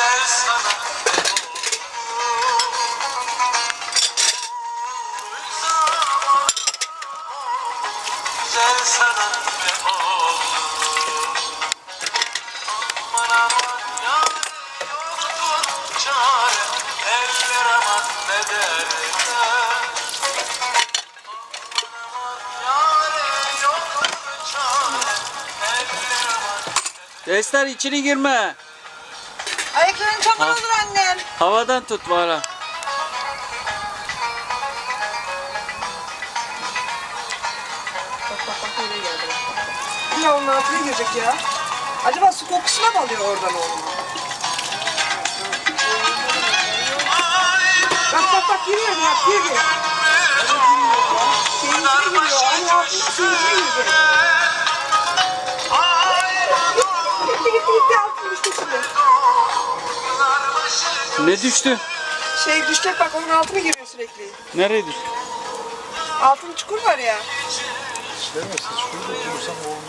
Güzel sana Güzel Aman aman Ayakların çamur Ha. olur annem. Havadan tut bana. Yine onun altına girecek ya. Acaba su kokusuna mı alıyor oradan o? Bak bak bak giriyor ya giriyor. Şeyin içine giriyor. Aynı altına suyun içine girecek. Ne düştü? Şey düşecek bak onun altına giriyor sürekli. Nereye düştü? Altın çukur var ya. Demezsin şurada dursam olmaz.